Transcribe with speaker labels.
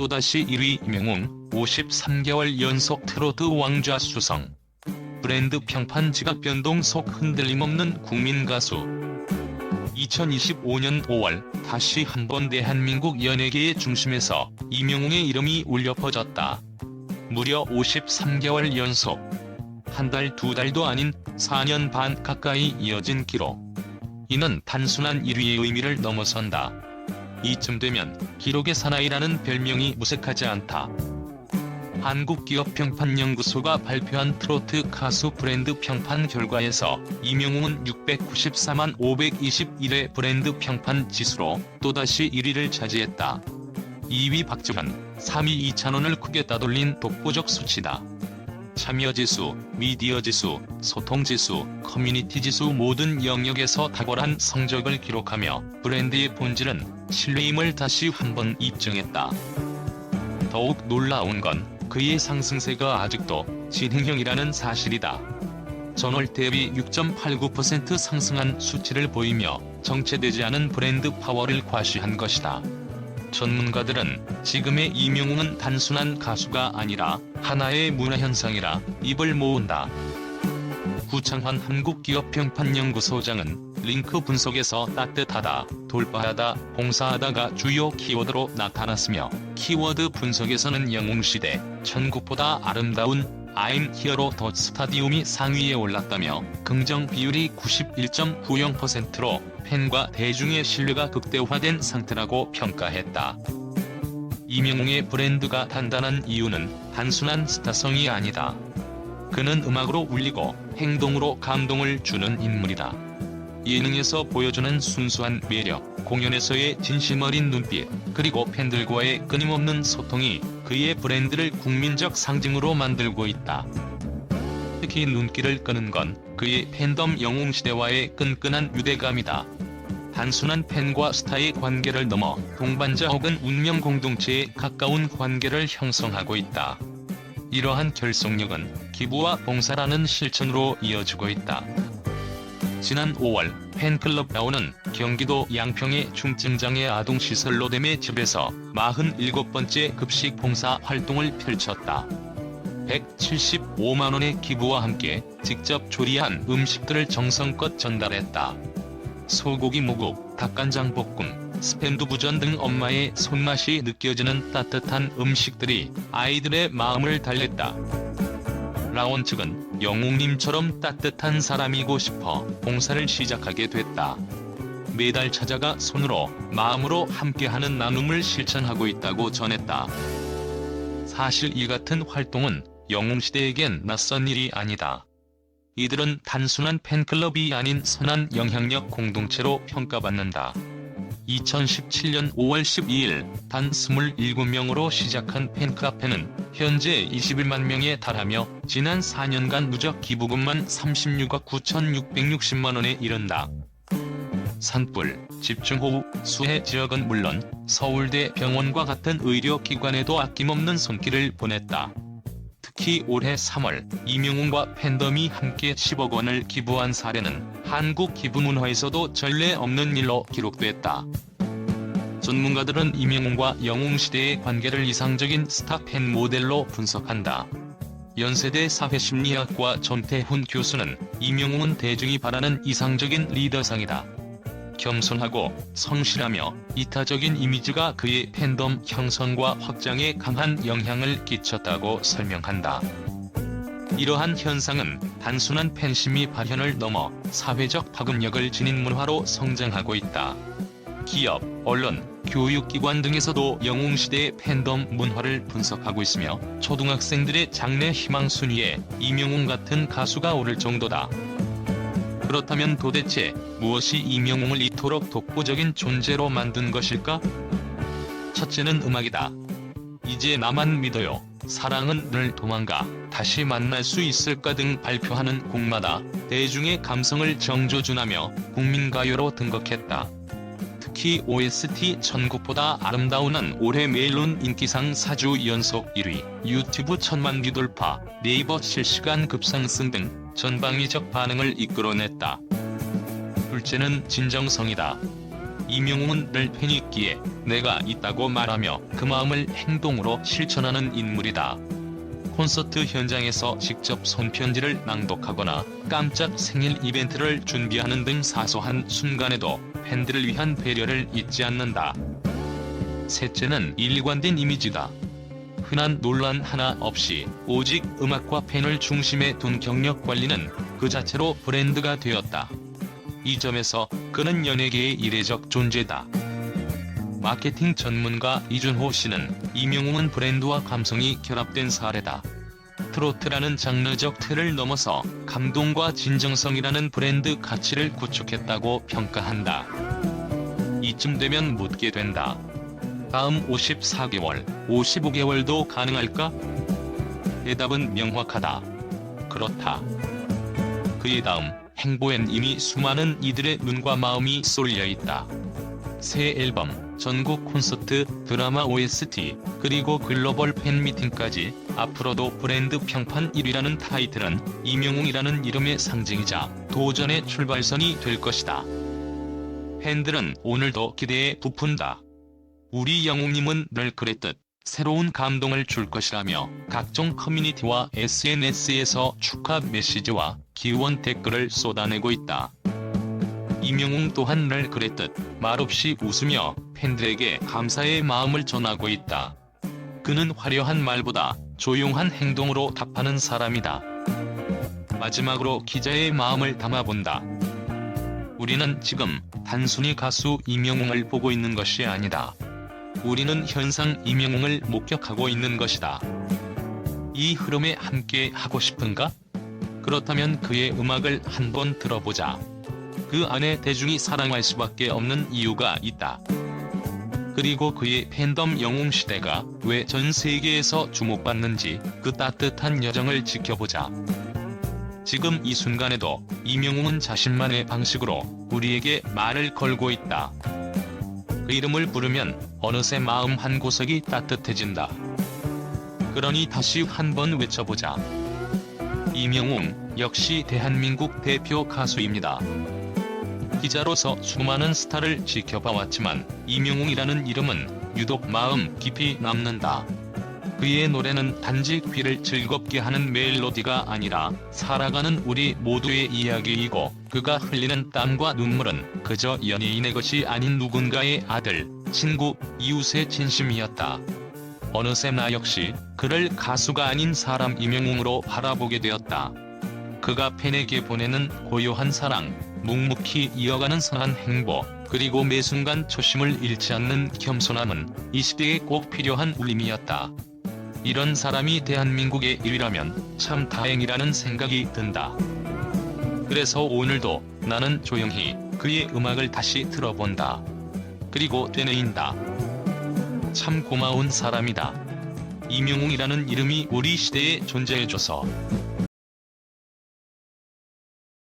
Speaker 1: 또다시 1위 이명웅 53개월 연속 트로트 왕좌 수성. 브랜드 평판 지각 변동 속 흔들림 없는 국민 가수. 2025년 5월 다시 한번 대한민국 연예계의 중심에서 이명웅의 이름이 울려 퍼졌다. 무려 53개월 연속. 한 달 두 달도 아닌 4년 반 가까이 이어진 기록. 이는 단순한 1위의 의미를 넘어선다. 이쯤 되면 기록의 사나이라는 별명이 무색하지 않다. 한국기업평판연구소가 발표한 트로트 가수 브랜드 평판 결과에서 이명웅은 694만 521의 브랜드 평판 지수로 또다시 1위를 차지했다. 2위 박지현, 3위 이찬원을 크게 따돌린 독보적 수치다. 참여지수, 미디어지수, 소통지수, 커뮤니티지수 모든 영역에서 탁월한 성적을 기록하며 브랜드의 본질은 신뢰임을 다시 한번 입증했다. 더욱 놀라운 건 그의 상승세가 아직도 진행형이라는 사실이다. 전월 대비 6.89% 상승한 수치를 보이며 정체되지 않은 브랜드 파워를 과시한 것이다. 전문가들은 지금의 이명웅은 단순한 가수가 아니라 하나의 문화현상이라 입을 모은다. 구창환 한국기업평판연구소장은 링크 분석에서 따뜻하다, 돌파하다, 봉사하다가 주요 키워드로 나타났으며 키워드 분석에서는 영웅시대, 천국보다 아름다운 I'm Here로 더 스타디움이 상위에 올랐다며 긍정 비율이 91.90%로 팬과 대중의 신뢰가 극대화된 상태라고 평가했다. 이명웅의 브랜드가 단단한 이유는 단순한 스타성이 아니다. 그는 음악으로 울리고 행동으로 감동을 주는 인물이다. 예능에서 보여주는 순수한 매력, 공연에서의 진심 어린 눈빛, 그리고 팬들과의 끊임없는 소통이 그의 브랜드를 국민적 상징으로 만들고 있다. 특히 눈길을 끄는 건 그의 팬덤 영웅 시대와의 끈끈한 유대감이다. 단순한 팬과 스타의 관계를 넘어 동반자 혹은 운명 공동체에 가까운 관계를 형성하고 있다. 이러한 결속력은 기부와 봉사라는 실천으로 이어지고 있다. 지난 5월 팬클럽 나오는 경기도 양평의 중증장애 아동시설 로뎀의 집에서 47번째 급식 봉사 활동을 펼쳤다. 175만원의 기부와 함께 직접 조리한 음식들을 정성껏 전달했다. 소고기 무국, 닭간장 볶음, 스팸 두부전 등 엄마의 손맛이 느껴지는 따뜻한 음식들이 아이들의 마음을 달랬다. 라온 측은 영웅님처럼 따뜻한 사람이고 싶어 봉사를 시작하게 됐다. 매달 찾아가 손으로 마음으로 함께하는 나눔을 실천하고 있다고 전했다. 사실 이 같은 활동은 영웅시대에겐 낯선 일이 아니다. 이들은 단순한 팬클럽이 아닌 선한 영향력 공동체로 평가받는다. 2017년 5월 12일 단 27명으로 시작한 팬카페는 현재 21만 명에 달하며 지난 4년간 누적 기부금만 36억 9,660만 원에 이른다. 산불, 집중호우, 수해 지역은 물론 서울대 병원과 같은 의료기관에도 아낌없는 손길을 보냈다. 특히 올해 3월 이명웅과 팬덤이 함께 10억 원을 기부한 사례는 한국 기부문화에서도 전례 없는 일로 기록됐다. 전문가들은 이명웅과 영웅시대의 관계를 이상적인 스타 팬 모델로 분석한다. 연세대 사회심리학과 전태훈 교수는 이명웅은 대중이 바라는 이상적인 리더상이다. 겸손하고 성실하며 이타적인 이미지가 그의 팬덤 형성과 확장에 강한 영향을 끼쳤다고 설명한다. 이러한 현상은 단순한 팬심이 발현을 넘어 사회적 파급력을 지닌 문화로 성장하고 있다. 기업, 언론, 교육기관 등에서도 영웅시대의 팬덤 문화를 분석하고 있으며 초등학생들의 장래 희망 순위에 이명웅 같은 가수가 오를 정도다. 그렇다면 도대체 무엇이 이명웅을 이토록 독보적인 존재로 만든 것일까? 첫째는 음악이다. 이제 나만 믿어요. 사랑은 늘 도망가. 다시 만날 수 있을까 등 발표하는 곡마다 대중의 감성을 정조준하며 국민가요로 등극했다. 특히 OST 천국보다 아름다운은 올해 메일론 인기상 4주 연속 1위, 유튜브 천만 뷰 돌파, 네이버 실시간 급상승 등 전방위적 반응을 이끌어냈다. 둘째는 진정성이다. 이명웅은 늘 팬이 있기에 내가 있다고 말하며 그 마음을 행동으로 실천하는 인물이다. 콘서트 현장에서 직접 손편지를 낭독하거나 깜짝 생일 이벤트를 준비하는 등 사소한 순간에도 팬들을 위한 배려를 잊지 않는다. 셋째는 일관된 이미지다. 흔한 논란 하나 없이 오직 음악과 팬을 중심에 둔 경력 관리는 그 자체로 브랜드가 되었다. 이 점에서 그는 연예계의 이례적 존재다. 마케팅 전문가 이준호 씨는 이명웅은 브랜드와 감성이 결합된 사례다. 트로트라는 장르적 틀을 넘어서 감동과 진정성이라는 브랜드 가치를 구축했다고 평가한다. 이쯤 되면 묻게 된다. 다음 54개월, 55개월도 가능할까? 대답은 명확하다. 그렇다. 그의 다음 행보엔 이미 수많은 이들의 눈과 마음이 쏠려 있다. 새 앨범, 전국 콘서트, 드라마 OST, 그리고 글로벌 팬미팅까지 앞으로도 브랜드 평판 1위라는 타이틀은 이명웅이라는 이름의 상징이자 도전의 출발선이 될 것이다. 팬들은 오늘도 기대에 부푼다. 우리 영웅님은 늘 그랬듯 새로운 감동을 줄 것이라며 각종 커뮤니티와 SNS에서 축하 메시지와 기원 댓글을 쏟아내고 있다. 이명웅 또한 늘 그랬듯 말없이 웃으며 팬들에게 감사의 마음을 전하고 있다. 그는 화려한 말보다 조용한 행동으로 답하는 사람이다. 마지막으로 기자의 마음을 담아본다. 우리는 지금 단순히 가수 이명웅을 보고 있는 것이 아니다. 우리는 현상 이명웅을 목격하고 있는 것이다. 이 흐름에 함께 하고 싶은가? 그렇다면 그의 음악을 한번 들어보자. 그 안에 대중이 사랑할 수밖에 없는 이유가 있다. 그리고 그의 팬덤 영웅 시대가 왜 전 세계에서 주목받는지 그 따뜻한 여정을 지켜보자. 지금 이 순간에도 이명웅은 자신만의 방식으로 우리에게 말을 걸고 있다. 그 이름을 부르면 어느새 마음 한 구석이 따뜻해진다. 그러니 다시 한번 외쳐보자. 이명웅 역시 대한민국 대표 가수입니다. 기자로서 수많은 스타를 지켜봐왔지만 이명웅이라는 이름은 유독 마음 깊이 남는다. 그의 노래는 단지 귀를 즐겁게 하는 멜로디가 아니라 살아가는 우리 모두의 이야기이고 그가 흘리는 땀과 눈물은 그저 연예인의 것이 아닌 누군가의 아들, 친구, 이웃의 진심이었다. 어느새 나 역시 그를 가수가 아닌 사람 이명웅으로 바라보게 되었다. 그가 팬에게 보내는 고요한 사랑, 묵묵히 이어가는 선한 행보, 그리고 매 순간 초심을 잃지 않는 겸손함은 이 시대에 꼭 필요한 울림이었다. 이런 사람이 대한민국의 1위라면 참 다행이라는 생각이 든다. 그래서 오늘도 나는 조용히 그의 음악을 다시 들어본다. 그리고 되뇌인다. 참 고마운 사람이다. 이명웅이라는 이름이 우리 시대에 존재해줘서